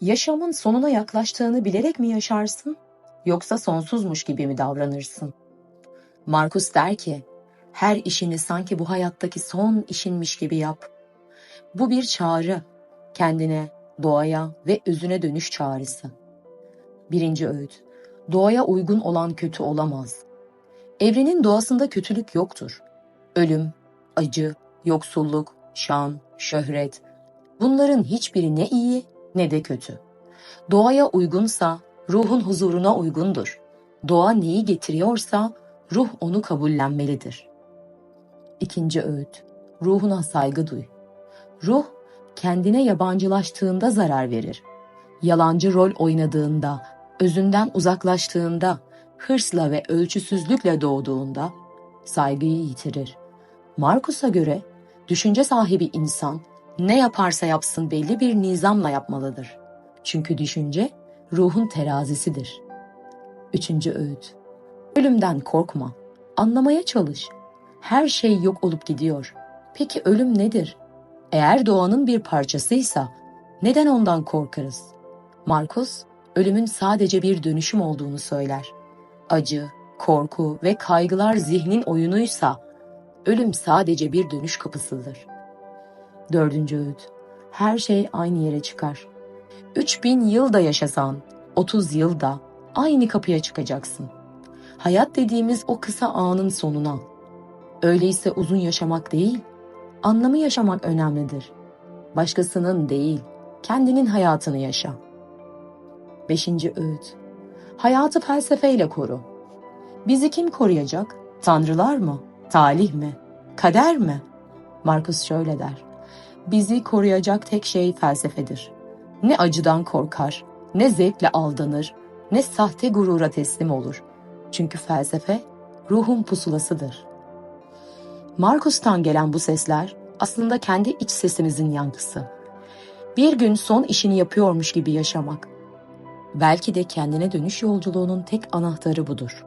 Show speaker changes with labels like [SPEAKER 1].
[SPEAKER 1] Yaşamın sonuna yaklaştığını bilerek mi yaşarsın yoksa sonsuzmuş gibi mi davranırsın? Markus der ki, her işini sanki bu hayattaki son işinmiş gibi yap. Bu bir çağrı, kendine, doğaya ve özüne dönüş çağrısı. Birinci öğüt, doğaya uygun olan kötü olamaz. Evrenin doğasında kötülük yoktur. Ölüm, acı, yoksulluk, şan, şöhret, bunların hiçbiri ne iyi ne de kötü. Doğaya uygunsa ruhun huzuruna uygundur. Doğa neyi getiriyorsa ruh onu kabullenmelidir. İkinci öğüt, ruhuna saygı duy. Ruh kendine yabancılaştığında zarar verir. Yalancı rol oynadığında, özünden uzaklaştığında, hırsla ve ölçüsüzlükle doğduğunda saygıyı yitirir. Markus'a göre düşünce sahibi insan ne yaparsa yapsın belli bir nizamla yapmalıdır. Çünkü düşünce ruhun terazisidir. Üçüncü öğüt. Ölümden korkma. Anlamaya çalış. Her şey yok olup gidiyor. Peki ölüm nedir? Eğer doğanın bir parçasıysa neden ondan korkarız? Markus, ölümün sadece bir dönüşüm olduğunu söyler. Acı, korku ve kaygılar zihnin oyunuysa ölüm sadece bir dönüş kapısıdır. Dördüncü öğüt. Her şey aynı yere çıkar. 3000 yıl da yaşasan, 30 yılda aynı kapıya çıkacaksın. Hayat dediğimiz o kısa anın sonuna. Öyleyse uzun yaşamak değil, anlamı yaşamak önemlidir. Başkasının değil, kendinin hayatını yaşa. Beşinci öğüt. Hayatı felsefeyle koru. Bizi kim koruyacak? Tanrılar mı? Talih mi? Kader mi? Markus şöyle der. Bizi koruyacak tek şey felsefedir. Ne acıdan korkar, ne zevkle aldanır, ne sahte gurura teslim olur. Çünkü felsefe ruhun pusulasıdır. Markus'tan gelen bu sesler aslında kendi iç sesimizin yankısı. Bir gün son işini yapıyormuş gibi yaşamak. Belki de kendine dönüş yolculuğunun tek anahtarı budur.